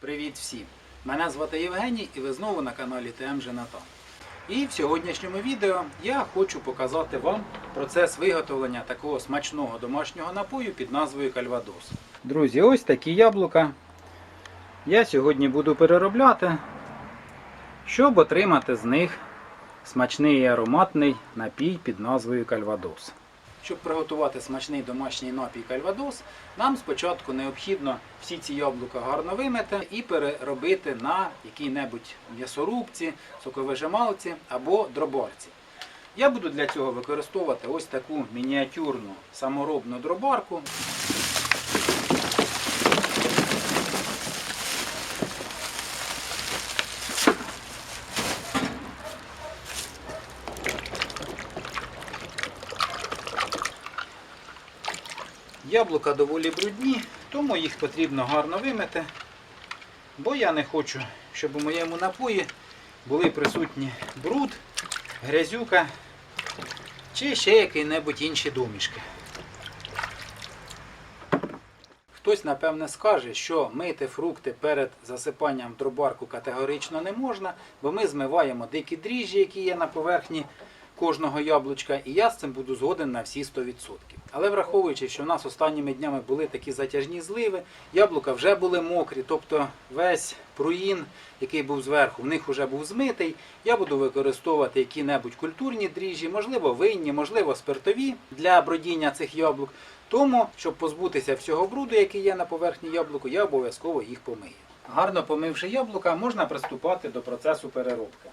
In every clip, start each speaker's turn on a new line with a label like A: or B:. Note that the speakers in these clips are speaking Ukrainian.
A: Привіт всім! Мене звати Євгеній і ви знову на каналі ТМ Женатан. І в сьогоднішньому відео я хочу показати вам процес виготовлення такого смачного домашнього напою під назвою Кальвадос. Друзі, ось такі яблука. Я сьогодні буду переробляти, щоб отримати з них смачний і ароматний напій під назвою Кальвадос. Щоб приготувати смачний домашній напій кальвадос, нам спочатку необхідно всі ці яблука гарно вимити і переробити на якій-небудь м'ясорубці, соковижималці або дробарці. Я буду для цього використовувати ось таку мініатюрну саморобну дробарку. Яблука доволі брудні, тому їх потрібно гарно вимити, бо я не хочу, щоб у моєму напої були присутні бруд, грязюка чи ще які-небудь інші домішки. Хтось, напевне, скаже, що мити фрукти перед засипанням в дробарку категорично не можна, бо ми змиваємо дикі дріжджі, які є на поверхні кожного яблучка, і я з цим буду згоден на всі 100%. Але враховуючи, що в нас останніми днями були такі затяжні зливи, яблука вже були мокрі, тобто весь пруїн, який був зверху, в них вже був змитий. Я буду використовувати які-небудь культурні дріжджі, можливо, винні, можливо, спиртові для бродіння цих яблук. Тому, щоб позбутися всього бруду, який є на поверхні яблуку, я обов'язково їх помию. Гарно помивши яблука, можна приступати до процесу переробки.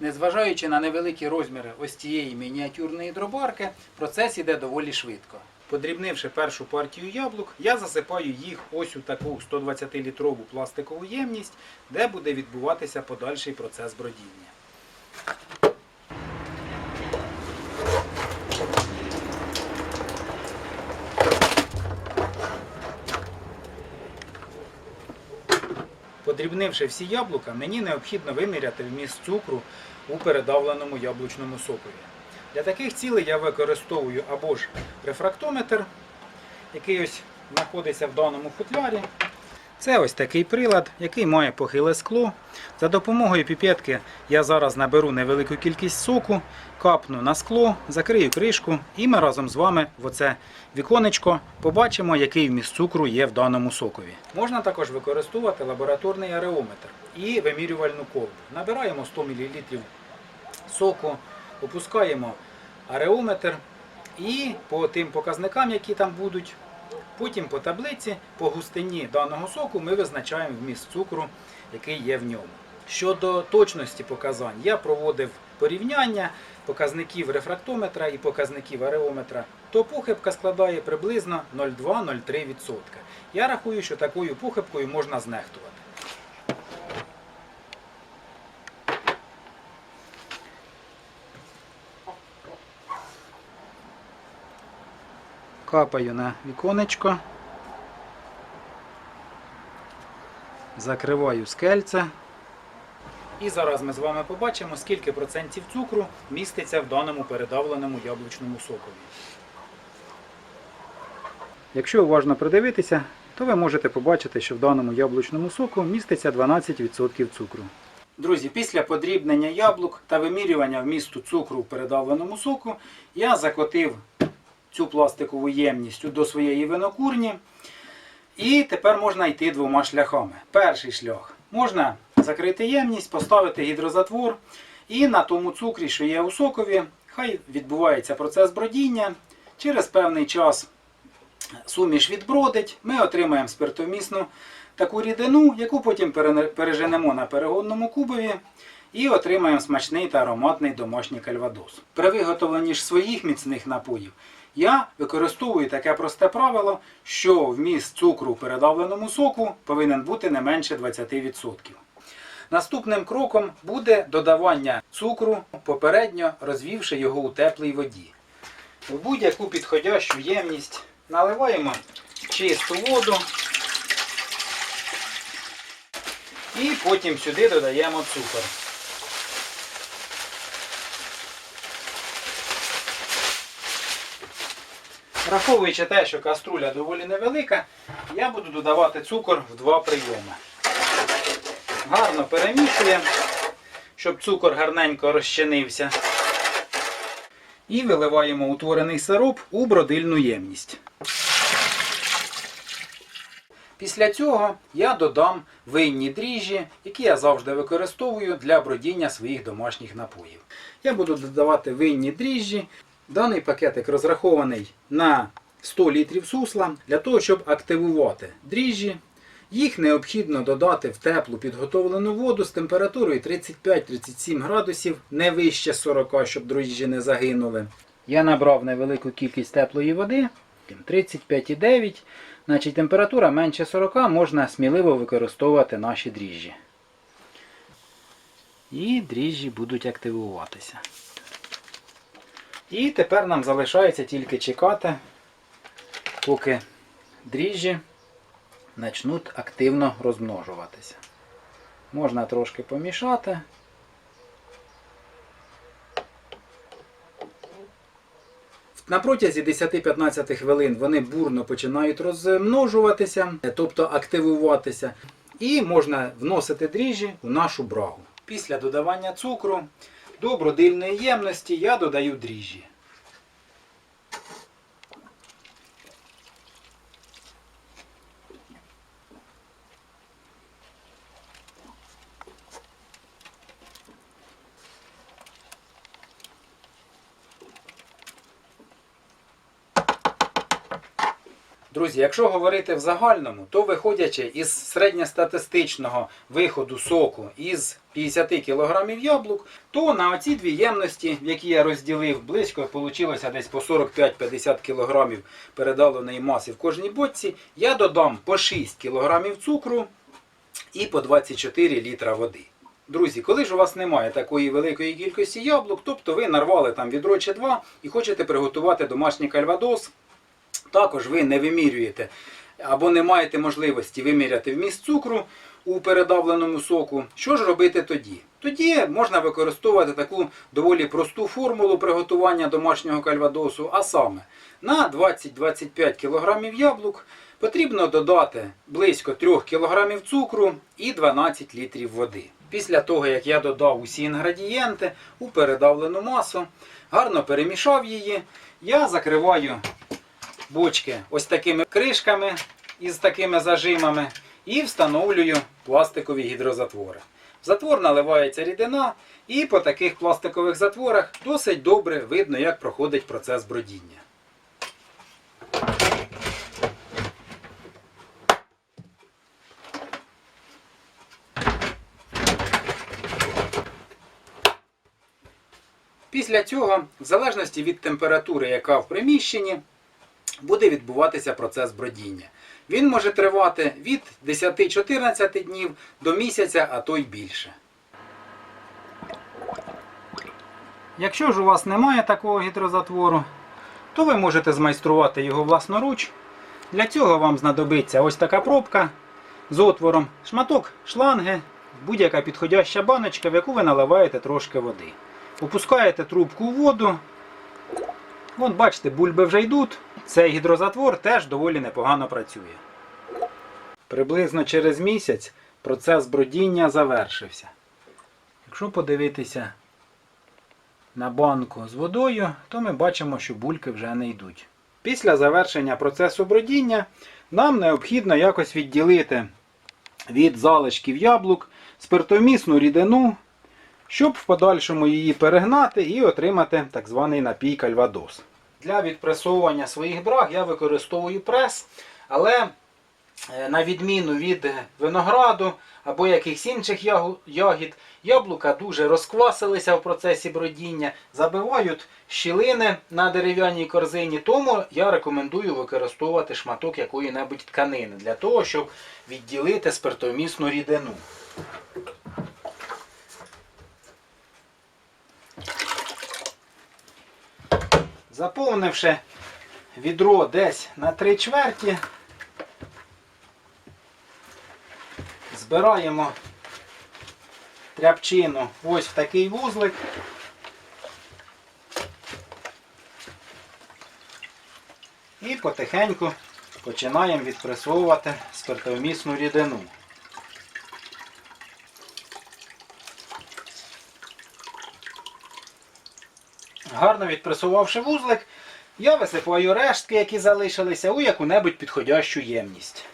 A: Незважаючи на невеликі розміри ось цієї мініатюрної дробарки, процес іде доволі швидко. Подрібнивши першу партію яблук, я засипаю їх ось у таку 120-літрову пластикову ємність, де буде відбуватися подальший процес бродіння. Подрібнивши всі яблука, мені необхідно виміряти вміст цукру у передавленому яблучному сокові. Для таких цілей я використовую або ж рефрактометр, який ось знаходиться в даному футлярі. Це ось такий прилад, який має похиле скло. За допомогою піпетки я зараз наберу невелику кількість соку, капну на скло, закрию кришку і ми разом з вами в оце віконечко побачимо, який вміст цукру є в даному сокові. Можна також використовувати лабораторний ареометр і вимірювальну колбу. Набираємо 100 мл соку, опускаємо ареометр і по тим показникам, які там будуть, потім по таблиці, по густині даного соку ми визначаємо вміст цукру, який є в ньому. Щодо точності показань, я проводив порівняння показників рефрактометра і показників ареометра, то похибка складає приблизно 0,2-0,3%. Я рахую, що такою похибкою можна знехтувати. Капаю на віконечко. Закриваю скельце. І зараз ми з вами побачимо, скільки процентів цукру міститься в даному передавленому яблучному сокові. Якщо уважно придивитися, то ви можете побачити, що в даному яблучному соку міститься 12% цукру. Друзі, після подрібнення яблук та вимірювання вмісту цукру в передавленому соку я закотив цю пластикову ємність до своєї винокурні. І тепер можна йти двома шляхами. Перший шлях. Можна закрити ємність, поставити гідрозатвор, і на тому цукрі, що є у сокові, хай відбувається процес бродіння. Через певний час суміш відбродить, ми отримаємо спиртовмісну таку рідину, яку потім переженемо на перегонному кубові і отримаємо смачний та ароматний домашній кальвадос. При виготовленні ж своїх міцних напоїв я використовую таке просте правило, що вміст цукру в передавленому соку повинен бути не менше 20%. Наступним кроком буде додавання цукру, попередньо розвівши його у теплій воді. В будь-яку підходящу ємність наливаємо чисту воду і потім сюди додаємо цукор. Враховуючи те, що каструля доволі невелика, я буду додавати цукор в два прийоми. Гарно перемішуємо, щоб цукор гарненько розчинився. І виливаємо утворений сироп у бродильну ємність. Після цього я додам винні дріжджі, які я завжди використовую для бродіння своїх домашніх напоїв. Я буду додавати винні дріжджі. Даний пакетик розрахований на 100 літрів сусла для того, щоб активувати дріжджі. Їх необхідно додати в теплу підготовлену воду з температурою 35-37 градусів, не вище 40, щоб дріжджі не загинули. Я набрав невелику кількість теплої води, 35,9. Значить, температура менше 40, можна сміливо використовувати наші дріжджі. І дріжджі будуть активуватися. І тепер нам залишається тільки чекати, поки дріжджі почнуть активно розмножуватися. Можна трошки помішати. На протязі 10-15 хвилин вони бурно починають розмножуватися, тобто активуватися. І можна вносити дріжджі у нашу брагу. Після додавання цукру до бродильної ємності я додаю дріжджі. Друзі, якщо говорити в загальному, то виходячи із середньостатистичного виходу соку із 50 кг яблук, то на оці дві ємності, які я розділив близько, вийшло десь по 45-50 кг передаленої маси в кожній бочці, я додам по 6 кг цукру і по 24 літра води. Друзі, коли ж у вас немає такої великої кількості яблук, тобто ви нарвали там відро чи два і хочете приготувати домашній кальвадос, також ви не вимірюєте або не маєте можливості виміряти вміст цукру у передавленому соку. Що ж робити тоді? Тоді можна використовувати таку доволі просту формулу приготування домашнього кальвадосу, а саме на 20-25 кг яблук потрібно додати близько 3 кг цукру і 12 літрів води. Після того, як я додав усі інгредієнти у передавлену масу, гарно перемішав її, я закриваю бочки ось такими кришками із такими зажимами і встановлюю пластикові гідрозатвори. В затвор наливається рідина, і по таких пластикових затворах досить добре видно, як проходить процес бродіння. Після цього, в залежності від температури, яка в приміщенні, буде відбуватися процес бродіння. Він може тривати від 10-14 днів до місяця, а то й більше. Якщо ж у вас немає такого гідрозатвору, то ви можете змайструвати його власноруч. Для цього вам знадобиться ось така пробка з отвором, шматок шланги, будь-яка підходяща баночка, в яку ви наливаєте трошки води. Опускаєте трубку у воду. Вон, бачите, бульби вже йдуть. Цей гідрозатвор теж доволі непогано працює. Приблизно через місяць процес бродіння завершився. Якщо подивитися на банку з водою, то ми бачимо, що бульки вже не йдуть. Після завершення процесу бродіння нам необхідно якось відділити від залишків яблук спиртомісну рідину, щоб в подальшому її перегнати і отримати так званий напій кальвадос. Для відпресовування своїх браг я використовую прес, але е, на відміну від винограду або якихось інших ягід, яблука дуже розквасилися в процесі бродіння, забивають щілини на дерев'яній корзині, тому я рекомендую використовувати шматок якої-небудь тканини для того, щоб відділити спиртомісну рідину. Заповнивши відро десь на три чверті, збираємо тряпчину ось в такий вузлик. І потихеньку починаємо відпресовувати спиртовмісну рідину. Гарно відпресувавши вузлик, я висипаю рештки, які залишилися, у яку-небудь підходящу ємність.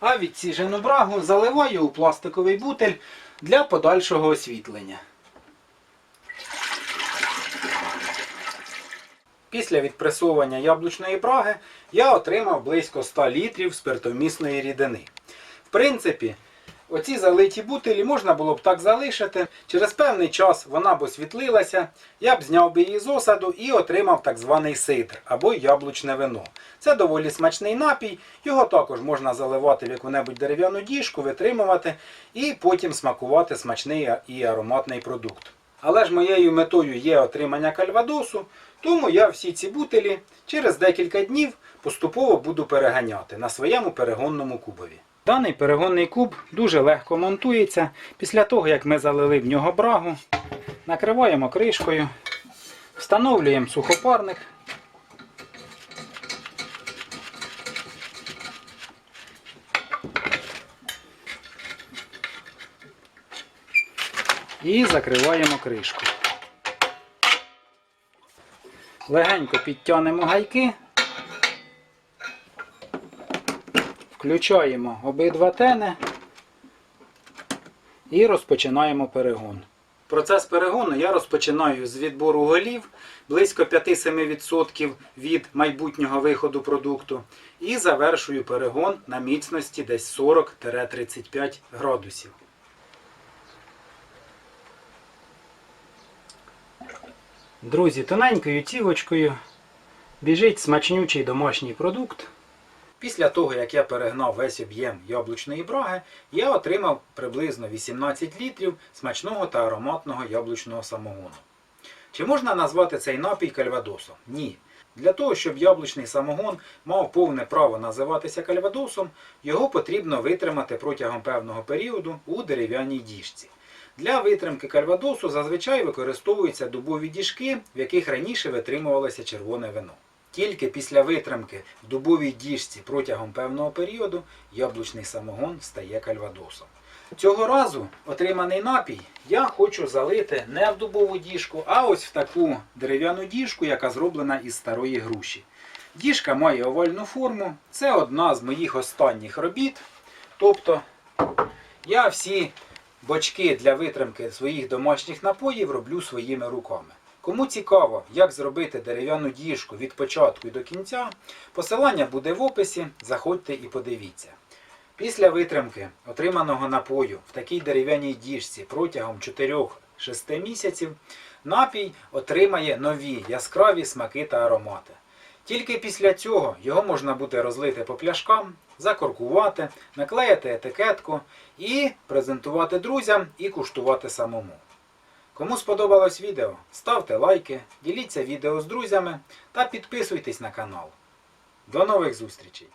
A: А відсіжену брагу заливаю у пластиковий бутель для подальшого освітлення. Після відпресовування яблучної браги я отримав близько 100 літрів спиртомісної рідини. В принципі, оці залиті бутилі можна було б так залишити. Через певний час вона б освітлилася, я б зняв би її з осаду і отримав так званий сидр або яблучне вино. Це доволі смачний напій, його також можна заливати в яку-небудь дерев'яну діжку, витримувати і потім смакувати смачний і ароматний продукт. Але ж моєю метою є отримання кальвадосу, тому я всі ці бутилі через декілька днів поступово буду переганяти на своєму перегонному кубові. Даний перегонний куб дуже легко монтується. Після того, як ми залили в нього брагу, накриваємо кришкою, встановлюємо сухопарник. І закриваємо кришку. Легенько підтягнемо гайки. Включаємо обидва тени і розпочинаємо перегон. Процес перегону я розпочинаю з відбору голів близько 5-7% від майбутнього виходу продукту і завершую перегон на міцності десь 40-35 градусів. Друзі, тоненькою цівочкою біжить смачнючий домашній продукт. Після того, як я перегнав весь об'єм яблучної браги, я отримав приблизно 18 літрів смачного та ароматного яблучного самогону. Чи можна назвати цей напій кальвадосом? Ні. Для того, щоб яблучний самогон мав повне право називатися кальвадосом, його потрібно витримати протягом певного періоду у дерев'яній діжці. Для витримки кальвадосу зазвичай використовуються дубові діжки, в яких раніше витримувалося червоне вино. Тільки після витримки в дубовій діжці протягом певного періоду яблучний самогон стає кальвадосом. Цього разу отриманий напій я хочу залити не в дубову діжку, а ось в таку дерев'яну діжку, яка зроблена із старої груші. Діжка має овальну форму. Це одна з моїх останніх робіт. Тобто я всі бочки для витримки своїх домашніх напоїв роблю своїми руками. Кому цікаво, як зробити дерев'яну діжку від початку і до кінця, посилання буде в описі, заходьте і подивіться. Після витримки отриманого напою в такій дерев'яній діжці протягом 4-6 місяців напій отримає нові яскраві смаки та аромати. Тільки після цього його можна буде розлити по пляшкам, закоркувати, наклеїти етикетку і презентувати друзям і куштувати самому. Кому сподобалось відео, ставте лайки, діліться відео з друзями та підписуйтесь на канал. До нових зустрічей!